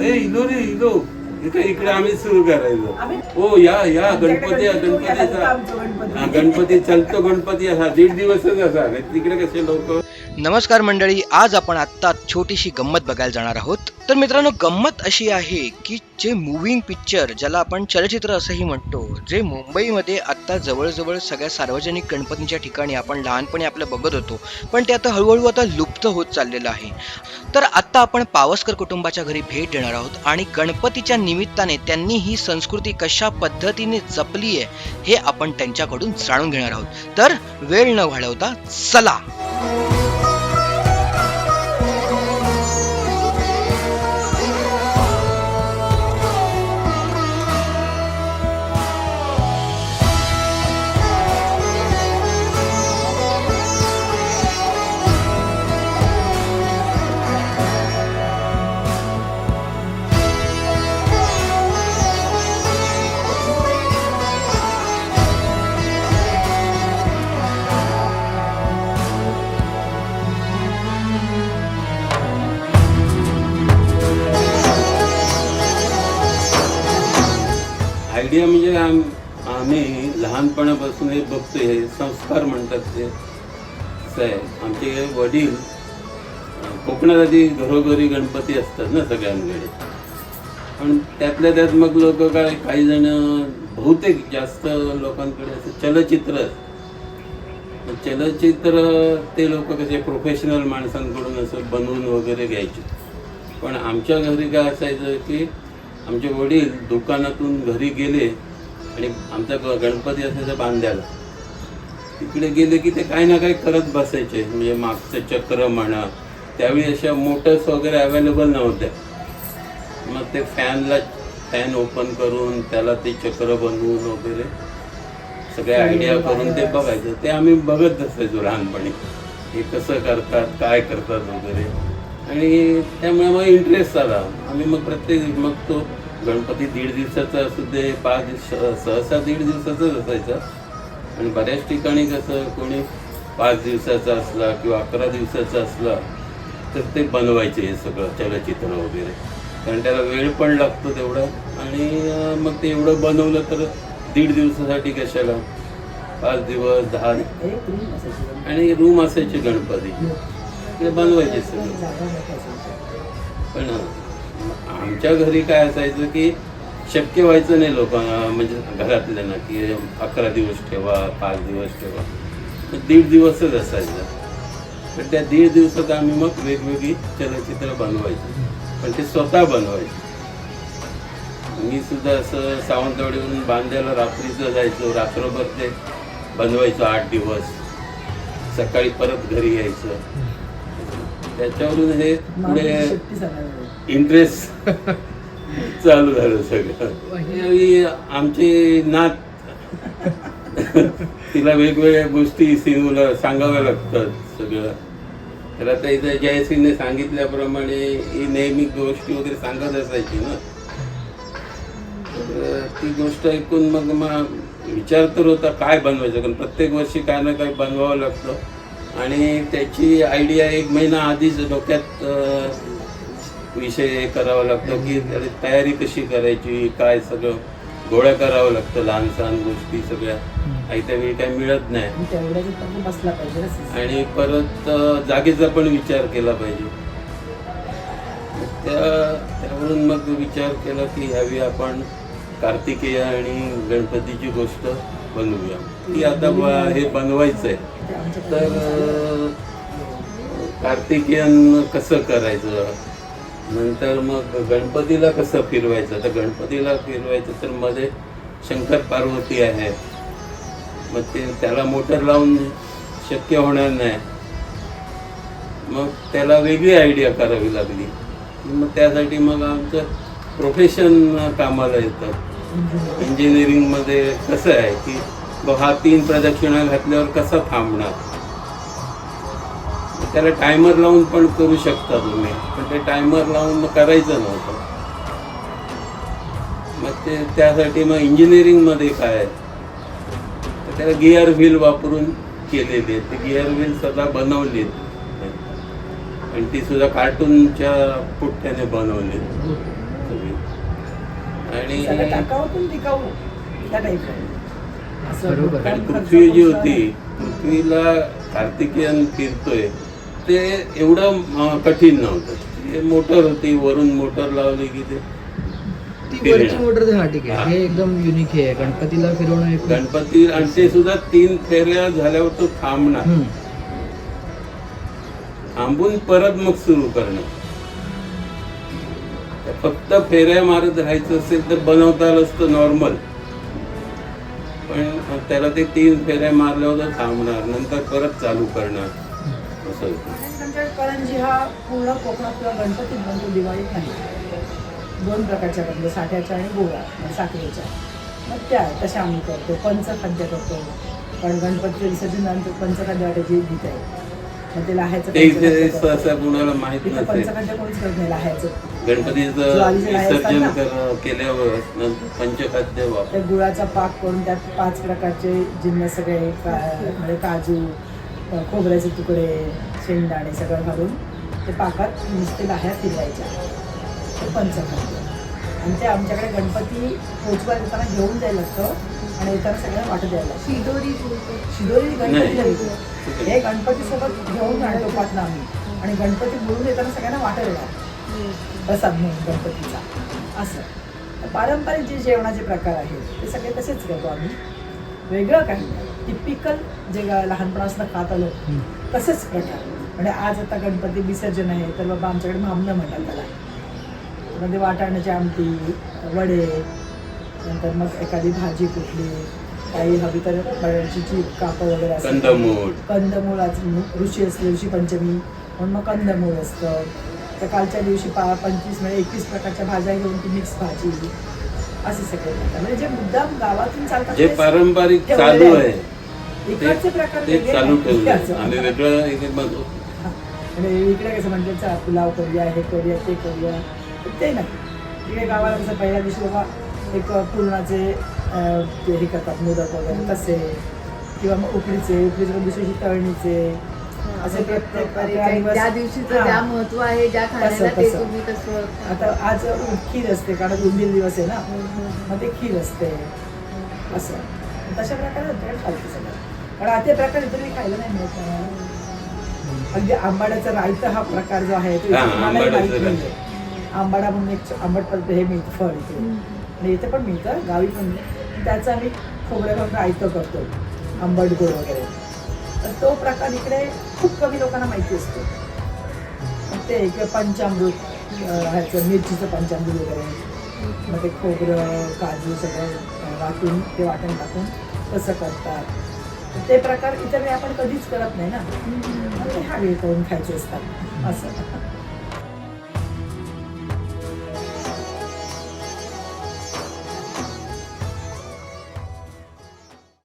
ए इलो रे इलो इकडे इकडे आम्ही सुरू करायचो. आम्ही- हो या या गणपती गणपतीचा. हा, गणपती चलतो गणपती असा. दीड दिवसच असा. तिकडे कसे लोक? नमस्कार मंडळी आज आपण आत्ता छोटीशी गंमत बघायला जाणार आहोत. तर मित्रांनो गंमत अशी आहे की जे मुव्हिंग पिक्चर ज्याला आपण चलचित्र असंही म्हणतो जे मुंबईमध्ये आत्ता जवळजवळ सगळ्या सार्वजनिक गणपतीच्या ठिकाणी आपण लहानपणी आपलं बघत होतो पण ते आता हळूहळू आता लुप्त होत चाललेलं आहे. तर आत्ता आपण पावसकर कुटुंबाच्या घरी भेट देणार आहोत आणि गणपतीच्या निमित्ताने त्यांनी ही संस्कृती कशा पद्धतीने जपली आहे हे आपण त्यांच्याकडून जाणून घेणार आहोत. तर वेळ न घालवता चला! आयडिया म्हणजे आम- आम्ही लहानपणापासून हे बघतो हे संस्कार म्हणतात ते असं आहे. आमचे वडील कोकणात आधी घरोघरी गणपती असतात ना सगळ्यांकडे. पण त्यातल्या त्यात मग लोक काय काही जण बहुतेक जास्त लोकांकडे असं चलचित्र. चलचित्र ते लोक कसे प्रोफेशनल माणसांकडून असं बनवून वगैरे घ्यायचे. पण आमच्या घरी काय असायचं की आमचे वडील दुकानातून घरी गेले आणि आमचा ग- गणपती असायचा बांध्याला तिकडे गेले की ते काही ना काही करत बसायचे. म्हणजे मागचं चक्र म्हणा त्यावेळी अशा मोटर्स वगैरे अवेलेबल नव्हत्या. मग ते फॅनला फॅन ओपन करून त्याला ते चक्र बनवून वगैरे सगळे आयडिया करून ते बघायचं. ते आम्ही बघत असायचो लहानपणी. हे कसं करतात काय करतात वगैरे. आणि त्यामुळे मग इंटरेस्ट आला. आम्ही मग प्रत्येक मग तो गणपती दीड दिवसाचा असू दे पाच दिवस सहसा दीड दिवसाचाच असायचा. आणि बऱ्याच ठिकाणी कसं कोणी पाच दिवसाचा असला किंवा अकरा दिवसाचा असला तर ते बनवायचे हे सगळं चलचित्र वगैरे. कारण त्याला वेळ पण लागतो तेवढा. आणि मग ते एवढं बनवलं तर दीड दिवसासाठी कशाला? पाच दिवस दहा. आणि रूम असायचे गणपती. ते बनवायचे सगळं. पण आमच्या घरी काय असायचं की शक्य व्हायचं नाही लोकांना म्हणजे घरातल्यांना की अकरा दिवस ठेवा पाच दिवस ठेवा. दीड दिवसच असायचं. पण त्या दीड दिवसात आम्ही मग वेगवेगळी चलचित्र बनवायची. पण ते स्वतः बनवायचे. मी सुद्धा असं सावंतवाडीवरून बांधायला रात्रीचं जायचो रात्रभर ते बनवायचो आठ दिवस. सकाळी परत घरी यायचं. त्याच्यावरून हे पुढे. इंटरेस्ट चालू झालं सगळं. आमची नात तिला वेगवेगळ्या गोष्टी सिनूला सांगाव्या लागतात सगळं. तर आता इथं जयश्रीने सांगितल्याप्रमाणे ही नेहमी गोष्टी वगैरे सांगत असायची ना. तर ती गोष्ट ऐकून मग मग विचार तर होता काय बनवायचं? कारण प्रत्येक वर्षी काय ना काय बनवावं लागतं. आणि त्याची आयडिया एक महिना आधीच डोक्यात विषय करावा लागतो की त्याची तयारी कशी करायची काय सगळं गोळ्या करावं लागतं लहान सहान गोष्टी सगळ्या. आयत्या वेळी काही मिळत नाही. आणि परत जागेचा पण विचार केला पाहिजे. त्या त्यावरून मग विचार केला की ह्यावी आपण कार्तिकेय आणि गणपतीची गोष्ट बनवूया. ती आता हे बनवायचं आहे तर कार्तिकेयन कसं करायचं? नंतर मग गणपतीला कसं फिरवायचं? तर गणपतीला फिरवायचं तर मध्ये शंकर पार्वती आहे. मग ते त्याला मोटर लावून शक्य होणार नाही. मग त्याला वेगळी आयडिया करावी लागली. मग त्यासाठी मग आमचं प्रोफेशन कामाला येतं. इंजिनिअरिंगमध्ये कसं आहे की बघ हा तीन प्रदक्षिणा घातल्यावर कसा थांबणार? त्याला टायमर लावून पण करू शकता तुम्ही. पण ते टायमर लावून मग करायचं नव्हतं. मग ते त्यासाठी मग इंजिनिअरिंगमध्ये काय आहे? तर त्याला गिअर व्हील वापरून केलेली आहे ते गिअर व्हील स्वतः बनवली आणि ती सुद्धा कार्टूनच्या पुठ्ठ्याने बनवली आणि पृथ्वी जी होती पृथ्वीला कार्तिकेयन फिरतोय. ते एवढं कठीण नव्हतं. ते मोटर होती वरून मोटर लावली की ते वरची मोटर ते हा ठीक. आहे. एकदम युनिक आहे गणपतीला फिरवणं हे गणपती आणि ते सुद्धा तीन फेऱ्या झाल्यावर तो थांबणार. थांबून परत मग सुरू करणं फक्त फेऱ्या मारत राहायचं असेल तर बनवता आलं असतं नॉर्मल पण त्याला ते तीन फेऱ्या मारल्यावर थांबणार नंतर परत चालू करणार. असं करंजी हा पूर्ण कोकणात किंवा गणपतीत बनतो दिवाळीत नाही. दोन प्रकारच्या बनतो साठ्याच्या आणि गोळा म्हणजे साखरेच्या मग त्या तशा आम्ही करतो पंचखाद्य करतो. कारण गणपती विसर्जनानंतर पंचखाद्य वाटायची गीत आहे मग ते लाहायचं पंचखाद्य कोणीच करत नाही लाहायचं. गणपतीचं विसर्जन केल्यावर पंचखाद्य वापर त्या गुळाचा पाक करून त्यात पाच प्रकारचे जिन्नस सगळे म्हणजे काजू खोबऱ्याचे तुकडे शेंगदाणे सगळं घालून ते पाकात नुसते लाह्या फिरवायच्या ते पंचखाद्य आणि ते आमच्याकडे गणपती पोचवा येताना घेऊन जायला लागतं आणि येताना सगळ्यांना वाटत द्यायला लागतं. शिदोरी. शिदोरी गणपती हे गणपती सोबत घेऊन आणतो पाटणा आम्ही आणि गणपती बोलून येताना सगळ्यांना वाटायला लागतं. प्रसाद म्हणून गणपतीचा. असं. तर पारंपरिक जे जेवणाचे प्रकार आहेत ते सगळे तसेच करतो आम्ही. वेगळं काही टिपिकल जे लहानपणापासून खात आलो तसेच प्रकार. म्हणजे आज आता गणपती विसर्जन आहे तर बाबा आमच्याकडे मामणं म्हणतात त्याला. म्हणजे वाटाण्याची आमटी वडे नंतर मग एखादी भाजी कुठली काही हवी तर बटाट्याची कापं वगैरे असतात. कंदमूळ. कंदमूळ आज ऋषी असले ऋषी पंचमी. म्हणून मग कंदमूळ असतं. तर कालच्या दिवशी पा पंचवीस म्हणजे एकवीस प्रकारच्या भाज्या घेऊन ती मिक्स भाजी असे सगळे म्हणजे जे मुद्दाम गावातून चालतात जे पारंपरिक चालू. आहे इकडचे प्रकार ते चालू. ठेवले. आम्ही वेगळं इथे हा. म्हणजे इकडे कसं म्हणतात चला पुलाव करूया हे करूया ते करूया ते नाही इकडे गावाला कसं पहिल्या दिवशी बाबा एक पूर्णाचे हे करतात मोदक वगैरे तसे किंवा मग उकडीचे उकडीचे दुसऱ्या दिवशी तळणीचे असे प्रत्येक ज्या दिवशीचं हा. ज्या महत्त्व आहे ज्या खाण्याला ते. तुम्ही तसं आता आज खीर असते कारण दोन तीन दिवस आहे ना. मग ते खीर असते. असं. तशा प्रकारे आमच्याकडे चालतं सगळं. पण आता प्रकार मी खायला नाही मिळत. अगदी आंबाड्याचा रायता हा प्रकार जो आहे तो हा, इथे मलाही आंबाड्याचं माहीत नाहीये. आंबाडा म्हणून एक आंबट पद्धत हे मिळतं फळ इथे. आणि इथे पण मिळतं गावी पण. त्याचं आम्ही खोबऱ्या घालून रायतं करतो. आंबट गोड वगैरे. तर तो प्रकार इकडे खूप कमी लोकांना माहिती असतो. ते किंवा पंचामृत ह्याचं मिरचीचं पंचामृत वगैरे. मग ते खोबरं काजू सगळं वाटून ते वाटण टाकून तसं करतात. ते प्रकार इतर वेळी आपण कधीच करत नाही ना. मग ते हा वेळ करून खायचे असतात. असं.